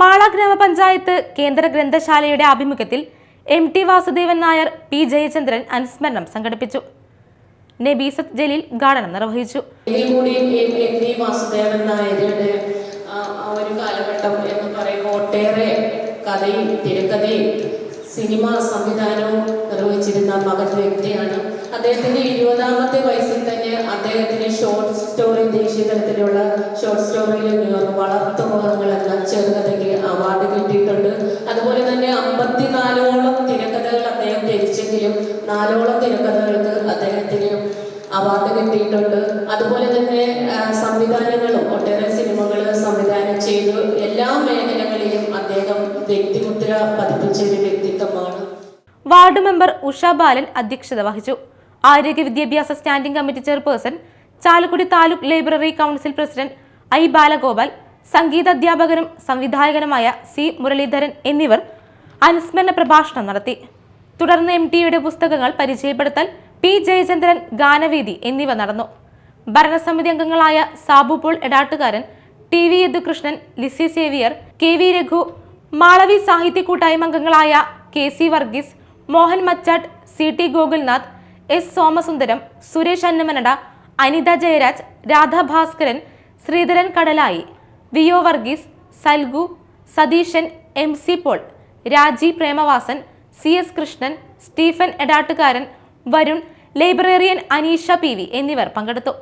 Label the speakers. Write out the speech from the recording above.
Speaker 1: മാള ഗ്രാമപഞ്ചായത്ത് കേന്ദ്ര ഗ്രന്ഥശാലയുടെ ആഭിമുഖ്യത്തിൽ M T Vasudevan Nair P Jayachandran അനുസ്മരണം സംഘടിപ്പിച്ചു. നബീസത്ത് ജലീൽ ഉദ്ഘാടനം നിർവഹിച്ചു.
Speaker 2: വാസുദേവൻ നായരുടെ ഒരു കാലഘട്ടം എന്ന് പറയുമ്പോൾ ഒട്ടേറെ കഥയും തിരക്കഥയും സിനിമ സംവിധാനവും നിർവഹിച്ചിരുന്ന മകൻ വ്യക്തിയാണ്. അദ്ദേഹത്തിന്റെ ഇരുപതാമത്തെ വയസ്സിൽ തന്നെ അദ്ദേഹത്തിന് ഷോർട്ട് സ്റ്റോറി ദേശീയ തലത്തിലുള്ള ഷോർട്ട് സ്റ്റോറിയിൽ ന്യൂയോർക്ക് വളർത്തുമൃഗങ്ങൾ എന്ന ചെറുകഥയ്ക്ക് രചിച്ചെങ്കിലും നാലോളം തിരക്കഥകൾക്ക് അദ്ദേഹത്തിന് അവാർഡ് കിട്ടിയിട്ടുണ്ട്. അതുപോലെ തന്നെ സംവിധാനങ്ങളും ഒട്ടേറെ സിനിമകൾ സംവിധാനം ചെയ്തു. എല്ലാ മേഖലകളിലും അദ്ദേഹം വ്യക്തിമുദ്ര പതിപ്പിച്ച ഒരു വ്യക്തിത്വമാണ്.
Speaker 1: വാർഡ് മെമ്പർ ഉഷ ബാലൻ അധ്യക്ഷത വഹിച്ചു. ആരോഗ്യ വിദ്യാഭ്യാസ standing committee chairperson Chalakudy taluk library council president I Balagopal സംഗീത അധ്യാപകനും സംവിധായകനുമായ സി മുരളീധരൻ എന്നിവർ അനുസ്മരണ പ്രഭാഷണം നടത്തി. തുടർന്ന് എം ടിയുടെ പുസ്തകങ്ങൾ പരിചയപ്പെടുത്തൽ പി ജയചന്ദ്രൻ ഗാനവേദി എന്നിവ നടന്നു. ഭരണസമിതി അംഗങ്ങളായ Sabu Paul Edattukaran T V Yadukrishnan Lissy Xavier K V Raghu Malavi സാഹിത്യ കൂട്ടായ്മ അംഗങ്ങളായ K C Varghese Mohan Machattu C T Gokulnath S Somasundaram Suresh Annamanada Anitha Jayaraj Radha Bhaskaran Sreedharan Kadalayi V O Varghese Salgu Satheesan M C Paul Raji Premavasan C S Krishnan Stephen Edattukaran Varun librarian Aneesha P എന്നിവർ പങ്കെടുത്തു.